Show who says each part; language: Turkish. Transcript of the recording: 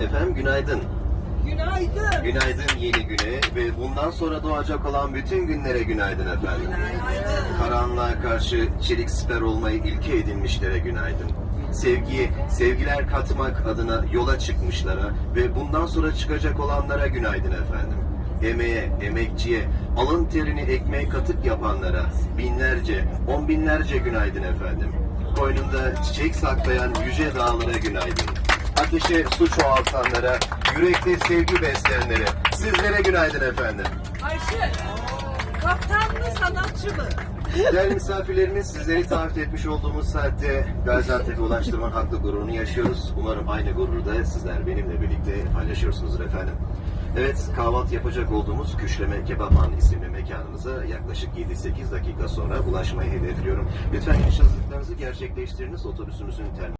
Speaker 1: Efendim günaydın.
Speaker 2: Günaydın.
Speaker 1: Günaydın yeni güne ve bundan sonra doğacak olan bütün günlere günaydın efendim. Karanlığa karşı çelik siper olmayı ilke edinmişlere günaydın. Sevgiye, sevgiler katmak adına yola çıkmışlara ve bundan sonra çıkacak olanlara günaydın efendim. Emeğe, emekçiye, alın terini ekmeğe katık yapanlara binlerce, on binlerce günaydın efendim. Koynunda çiçek saklayan yüce dağlara günaydın. Ateşe su çoğaltanlara, yürekte sevgi besleyenlere, sizlere günaydın efendim.
Speaker 2: Ayşe, kaptan mı sanatçı mı?
Speaker 1: Değerli misafirlerimiz sizleri taahhüt etmiş olduğumuz saatte Gaziantep'e ulaştırmanın haklı gururunu yaşıyoruz. Umarım aynı gururu da sizler benimle birlikte paylaşıyorsunuzdur efendim. Evet kahvaltı yapacak olduğumuz Küşleme Kebaphan isimli mekanımıza yaklaşık 7-8 dakika sonra ulaşmayı hedefliyorum. Lütfen iş hazırlıklarınızı gerçekleştiriniz. Otobüsümüzün terminali